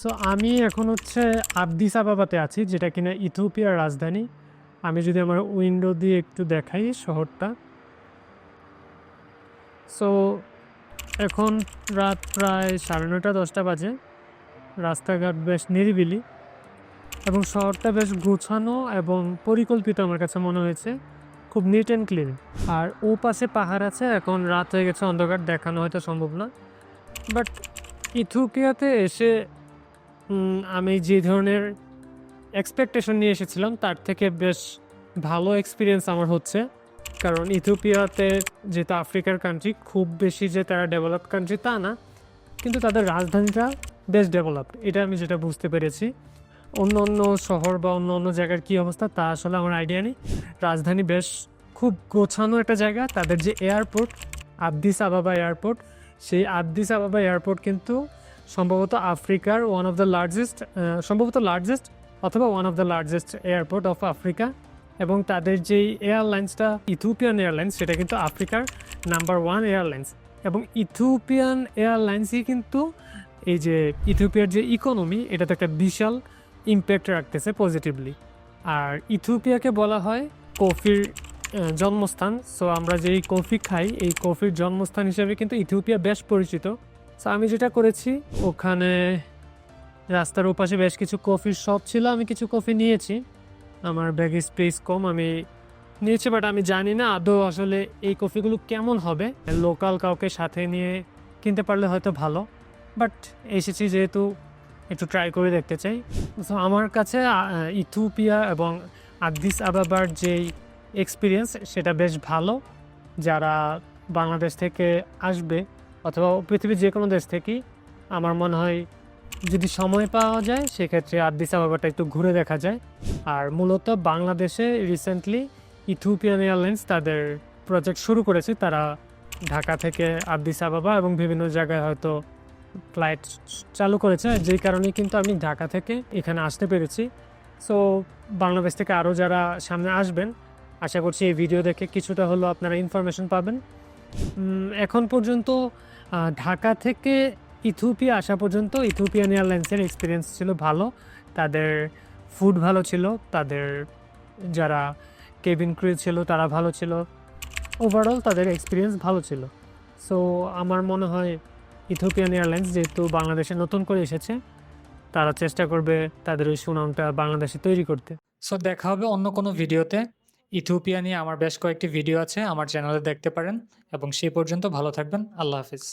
So আমি এখন হচ্ছে আবদিস আবাবাতে আছি, যেটা কিনা ইথিওপিয়ার রাজধানী। আমি যদি আমার উইন্ডো দিয়ে একটু দেখাই শহরটা। সো এখন রাত প্রায় সাড়ে নয়টা, দশটা বাজে। রাস্তাঘাট বেশ নিরিবিলি এবং শহরটা বেশ গোছানো এবং পরিকল্পিত আমার কাছে মনে হয়েছে। খুব নিট অ্যান্ড ক্লিন আর ও পাশে পাহাড় আছে, এখন রাত হয়ে গেছে, অন্ধকার দেখানো হয়তো সম্ভব না। বাট ইথিওপিয়াতে এসে আমি যে ধরনের এক্সপেকটেশন নিয়ে এসেছিলাম, তার থেকে বেশ ভালো এক্সপিরিয়েন্স আমার হচ্ছে। কারণ ইথিওপিয়াতে যেহেতু আফ্রিকার কান্ট্রি খুব বেশি যে তারা ডেভেলপ কান্ট্রি তা না, কিন্তু তাদের রাজধানীটা বেশ ডেভেলপ এটা আমি যেটা বুঝতে পেরেছি। অন্য অন্য শহর বা অন্য অন্য জায়গার কী অবস্থা, তা আসলে আমার আইডিয়া নেই। রাজধানী বেশ খুব গোছানো একটা জায়গা, তাদের যে এয়ারপোর্ট আবদিস আবাবা এয়ারপোর্ট সেই আবদিস আবাবা এয়ারপোর্ট কিন্তু সম্ভবত আফ্রিকার ওয়ান অফ দ্য লার্জেস্ট সম্ভবত লার্জেস্ট অথবা one of the largest airport of Africa এবং তাদের যেই এয়ারলাইন্সটা ইথিওপিয়ান এয়ারলাইন্স সেটা কিন্তু আফ্রিকার নাম্বার ওয়ান এয়ারলাইন্স এবং ইথিওপিয়ান এয়ারলাইন্সই কিন্তু এই যে ইথিওপিয়ার যে ইকোনমি এটাতে একটা বিশাল ইম্প্যাক্ট রাখতেছে পজিটিভলি আর ইথিওপিয়াকে বলা হয় কফির জন্মস্থান। সো আমরা যেই কফি খাই, এই কফির জন্মস্থান হিসেবে কিন্তু ইথিওপিয়া বেশ পরিচিত। সো আমি যেটা করেছি, ওখানে রাস্তার ওপাশে বেশ কিছু কফির শপ ছিল, আমি কিছু কফি নিয়েছি। আমার ব্যাগে স্পেস কম, আমি নিয়েছি বাট আমি জানি না আদৌ আসলে এই কফিগুলো কেমন হবে। লোকাল কাউকে সাথে নিয়ে কিনতে পারলে হয়তো ভালো বাট এসেছি যেহেতু একটু ট্রাই করে দেখতে চাই। সো আমার কাছে ইথিওপিয়া এবং আদিস আবাবার যেই এক্সপিরিয়েন্স সেটা বেশ ভালো। যারা বাংলাদেশ থেকে আসবে অথবা পৃথিবীর যে কোনো দেশ থেকেই আমার মনে হয় যদি সময় পাওয়া যায়, সেক্ষেত্রে আদিস আবাবাটা একটু ঘুরে দেখা যায়। আর মূলত বাংলাদেশে রিসেন্টলি ইথিওপিয়ান এয়ারলাইন্স তাদের প্রজেক্ট শুরু করেছে। তারা ঢাকা থেকে আদিস আবাবা এবং বিভিন্ন জায়গায় হয়তো ফ্লাইট চালু করেছে। যেই কারণে কিন্তু আমি ঢাকা থেকে এখানে আসতে পেরেছি। সো বাংলাদেশ থেকে আরও যারা সামনে আসবেন, আশা করছি এই ভিডিও দেখে কিছুটা হলো আপনারা ইনফরমেশন পাবেন। এখন পর্যন্ত ঢাকা থেকে ইথিওপিয়া আসা পর্যন্ত ইথিওপিয়ান এয়ারলাইন্সের এক্সপিরিয়েন্স ছিল ভালো। তাদের ফুড ভালো ছিল, তাদের যারা কেবিন ক্রু ছিল তারা ভালো ছিল। ওভারঅল তাদের এক্সপিরিয়েন্স ভালো ছিল। সো আমার মনে হয় ইথিওপিয়ান এয়ারলাইন্স যেহেতু বাংলাদেশে নতুন করে এসেছে, তারা চেষ্টা করবে তাদের ওই সুনামটা বাংলাদেশে তৈরি করতে। সো দেখা হবে অন্য কোনো ভিডিওতে ইথিওপিয়া নিয়ে আমার বেশ কয়েকটি ভিডিও আছে, আমার চ্যানেলে দেখতে পারেন। এবং সেই পর্যন্ত ভালো থাকবেন, আল্লাহ হাফিজ।